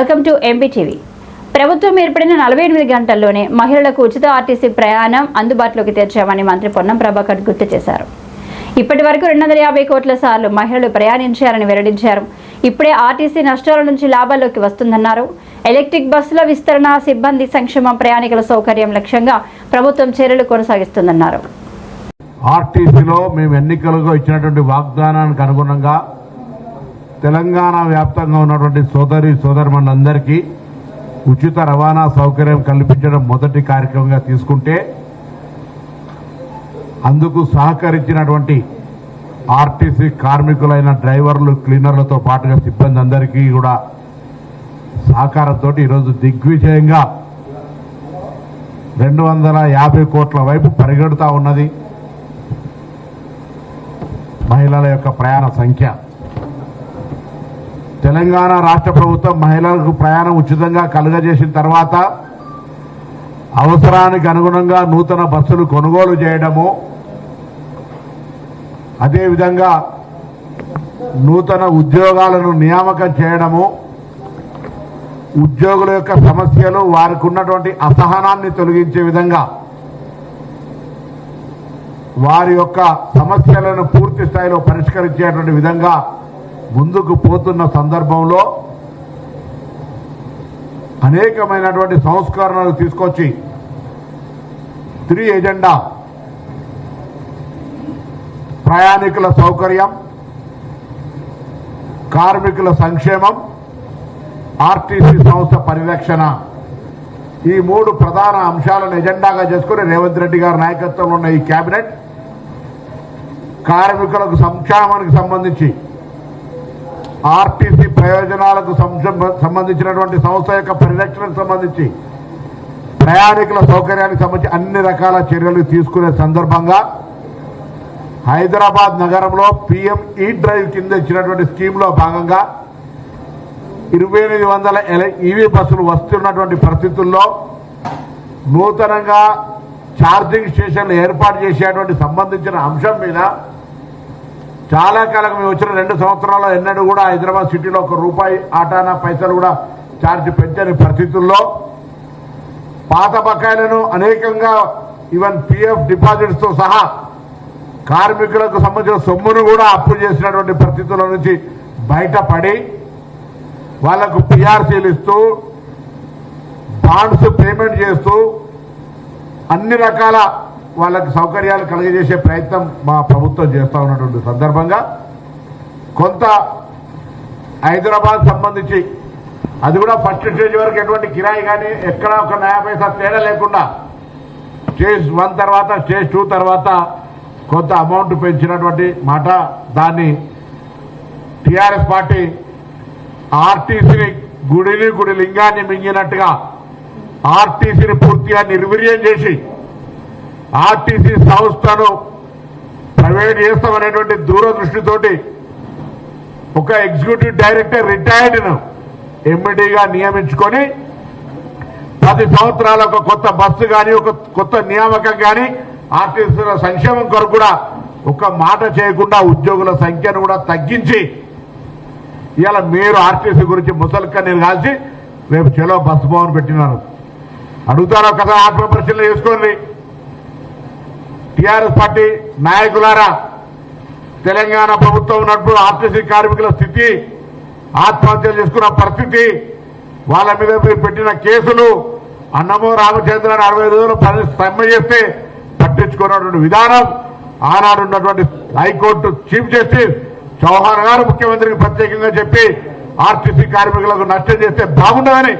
Welcome to ఎంపీటీవీ ప్రభుత్వం ఏర్పడిన నలభై ఎనిమిది గంటల్లోనే మహిళలకు ఉచిత ఆర్టీసీ ప్రయాణం అందుబాటులోకి తెచ్చామని మంత్రి పొన్నం ప్రభాకర్ గుర్తు చేశారు. ఇప్పటి వరకు రెండు వందల యాభై కోట్ల సార్లు మహిళలు ప్రయాణించారని వెల్లడించారు. ఇప్పుడే ఆర్టీసీ నష్టాల నుంచి లాభాల్లోకి వస్తుందన్నారు. ఎలక్ట్రిక్ బస్సుల విస్తరణ సిబ్బంది సంక్షేమం ప్రయాణికుల సౌకర్యం లక్ష్యంగా ప్రభుత్వం చర్యలు కొనసాగిస్తుందన్నారు. ఆర్టీసీలో మేము ఎన్నికలుగా ఇచ్చినటువంటి వాగ్దానానికి అనుగుణంగా తెలంగాణ వ్యాప్తంగా ఉన్నటువంటి సోదరి సోదరుమణులందరికీ ఉచిత రవాణా సౌకర్యం కల్పించడం మొదటి కార్యక్రమంగా తీసుకుంటే అందుకు సహకరించినటువంటి ఆర్టీసీ కార్మికులైన డ్రైవర్లు క్లీనర్లతో పాటుగా సిబ్బంది అందరికీ కూడా సహకారంతో ఈరోజు దిగ్విజయంగా రెండు వందల యాభై కోట్ల వైపు పరిగెడుతూ ఉన్నది. మహిళల యొక్క ప్రయాణ సంఖ్య. తెలంగాణ రాష్ట్ర ప్రభుత్వం మహిళలకు ప్రయాణం ఉచితంగా కలుగజేసిన తర్వాత అవసరానికి అనుగుణంగా నూతన బస్సులు కొనుగోలు చేయడము అదేవిధంగా నూతన ఉద్యోగాలను నియామకం చేయడము ఉద్యోగుల యొక్క సమస్యలు వారికి ఉన్నటువంటి అసహనాన్ని తొలగించే విధంగా వారి యొక్క సమస్యలను పూర్తి స్థాయిలో పరిష్కరించేటువంటి విధంగా ముందుకు పోతున్న సందర్భంలో అనేకమైనటువంటి సంస్కరణలు తీసుకొచ్చి త్రీ ఎజెండా ప్రయాణికుల సౌకర్యం కార్మికుల సంక్షేమం ఆర్టీసీ సంస్థ పరిరక్షణ ఈ మూడు ప్రధాన అంశాలను ఎజెండాగా చేసుకుని రేవంత్ రెడ్డి గారి నాయకత్వంలో ఉన్న ఈ కేబినెట్ కార్మికులకు సంక్షేమానికి సంబంధించి ఆర్టీసీ ప్రయోజనాలకు సంబంధించినటువంటి సంస్థ యొక్క పరిరక్షణకు సంబంధించి ప్రయాణికుల సౌకర్యానికి సంబంధించి అన్ని రకాల చర్యలు తీసుకునే సందర్భంగా హైదరాబాద్ నగరంలో పిఎం ఈ డ్రైవ్ కింద ఇచ్చినటువంటి స్కీమ్లో భాగంగా ఇరవై ఎనిమిది వందల ఈవీ బస్సులు వస్తున్నటువంటి పరిస్థితుల్లో నూతనంగా ఛార్జింగ్ స్టేషన్లు ఏర్పాటు చేసేటువంటి సంబంధించిన అంశం మీద చాలా కాలం మేము వచ్చిన రెండు సంవత్సరాల్లో ఎన్నడూ కూడా హైదరాబాద్ సిటీలో ఒక రూపాయి ఆటానా పైసలు కూడా ఛార్జ్ పెంచని పరిస్థితుల్లో పాత బకాయిలను అనేకంగా ఈవెన్ పిఎఫ్ డిపాజిట్స్తో సహా కార్మికులకు సంబంధించిన సొమ్మును కూడా అప్పు చేసినటువంటి పరిస్థితుల నుంచి బయటపడి వాళ్ళకు పిఆర్సీలు ఇస్తూ బాండ్స్ పేమెంట్ చేస్తూ అన్ని రకాల వాళ్ళకి సౌకర్యాలు కలుగజేసే ప్రయత్నం మా ప్రభుత్వం చేస్తూ ఉన్నటువంటి సందర్భంగా కొంత హైదరాబాద్ సంబంధించి అది కూడా ఫస్ట్ స్టేజ్ వరకు ఎటువంటి కిరాయి కానీ ఎక్కడ ఒక నయా పైసా తేడా లేకుండా స్టేజ్ వన్ తర్వాత స్టేజ్ టూ తర్వాత కొంత అమౌంట్ పెంచినటువంటి మాట. దాన్ని టీఆర్ఎస్ పార్టీ ఆర్టీసీని గుడిని గుడి లింగాన్ని మింగినట్టుగా ఆర్టీసీని పూర్తిగా నిర్వీర్యం చేసి ఆర్టీసీ సంస్థను ప్రైవేట్ చేస్తామనేటువంటి దూరదృష్టితోటి ఒక ఎగ్జిక్యూటివ్ డైరెక్టర్ రిటైర్డ్ను ఎంఈడీగా నియమించుకొని ప్రతి సంవత్సరాల ఒక కొత్త బస్సు కానీ ఒక కొత్త నియామకం కానీ ఆర్టీసీల సంక్షేమం కొరకు కూడా ఒక మాట చేయకుండా ఉద్యోగుల సంఖ్యను కూడా తగ్గించి ఇలా మీరు ఆర్టీసీ గురించి ముసలికన్నీరు కాల్చి రేపు చెలో బస్సు భవన్ పెట్టినారు. అడుగుతారో కదా ఆత్మ పరిశీలన చేసుకోండి. టీఆర్ఎస్ పార్టీ నాయకులారా తెలంగాణ ప్రభుత్వం ఉన్నప్పుడు ఆర్టీసీ కార్మికుల స్థితి ఆత్మహత్యలు చేసుకున్న పరిస్థితి వాళ్ళ మీద మీరు పెట్టిన కేసులు అన్నమో రామచంద్ర అరవై రోజులు పని సమ్మె చేస్తే పట్టించుకున్నటువంటి విధానం ఆనాడు ఉన్నటువంటి హైకోర్టు చీఫ్ జస్టిస్ చౌహాన్ గారు ముఖ్యమంత్రికి ప్రత్యేకంగా చెప్పి ఆర్టీసీ కార్మికులకు నష్టం చేస్తే బాగుండదని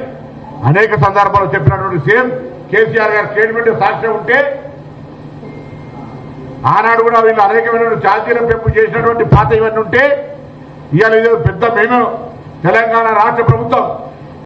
అనేక సందర్భాల్లో చెప్పినటువంటి సీఎం కేసీఆర్ గారి స్టేట్మెంట్ సాక్ష్యం ఉంటే ఆనాడు కూడా వీళ్ళు అనేకమైన ఛార్జీల పెంపు చేసినటువంటి పాత ఇవన్నీ ఉంటే ఇవాళ పెద్ద మేము తెలంగాణ రాష్ట్ర ప్రభుత్వం.